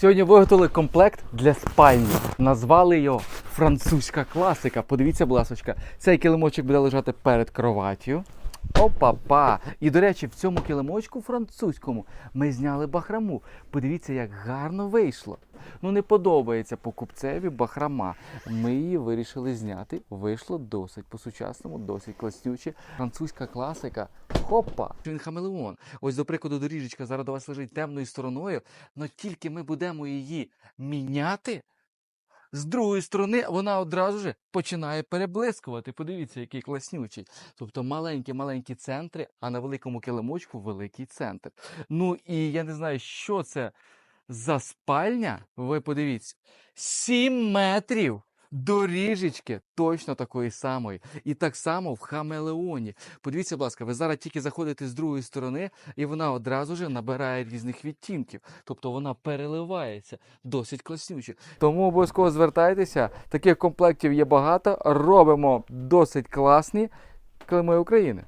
Сьогодні виготовили комплект для спальні. Назвали його французька класика. Подивіться, будь цей килимочок буде лежати перед кроваттю. Опа-па! І, до речі, в цьому килимочку французькому ми зняли бахраму. Подивіться, як гарно вийшло. Ну, не подобається покупцеві бахрама. Ми її вирішили зняти. Вийшло досить по-сучасному, досить класнюче. Французька класика. Хопа! Він хамелеон. Ось, до прикладу, доріжечка зараз до вас лежить темною стороною, але тільки ми будемо її міняти. З другої сторони, вона одразу ж починає переблискувати. Подивіться, який класнючий. Тобто маленькі-маленькі центри, а на великому килимочку великий центр. Ну і я не знаю, що це за спальня. Ви подивіться, 7 метрів. Доріжечки точно такої самої. І так само в хамелеоні. Подивіться, будь ласка, ви зараз тільки заходите з другої сторони, і вона одразу ж набирає різних відтінків. Тобто вона переливається досить класнюче. Тому обов'язково звертайтеся. Таких комплектів є багато. Робимо досить класні клейми України.